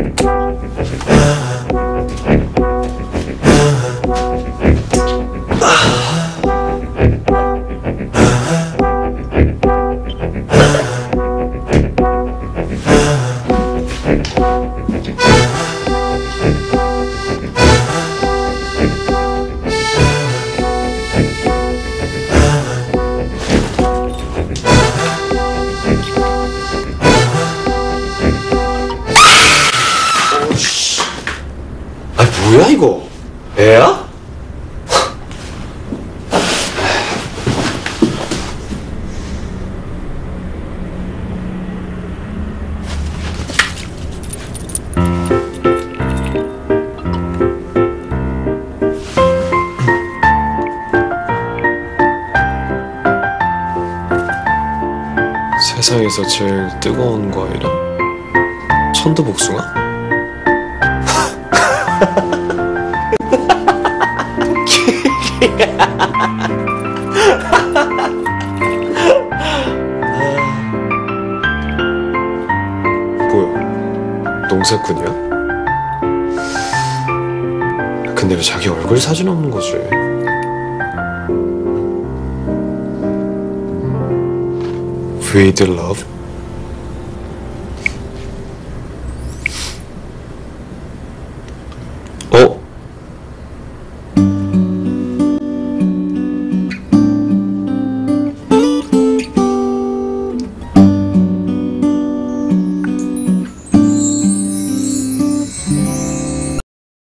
아 뭐야 이거? 애야? 세상에서 제일 뜨거운 과일은 천도복숭아? 뭐야? 농사꾼이야? 근데 왜 자기 얼굴 사진 없는 거지? With love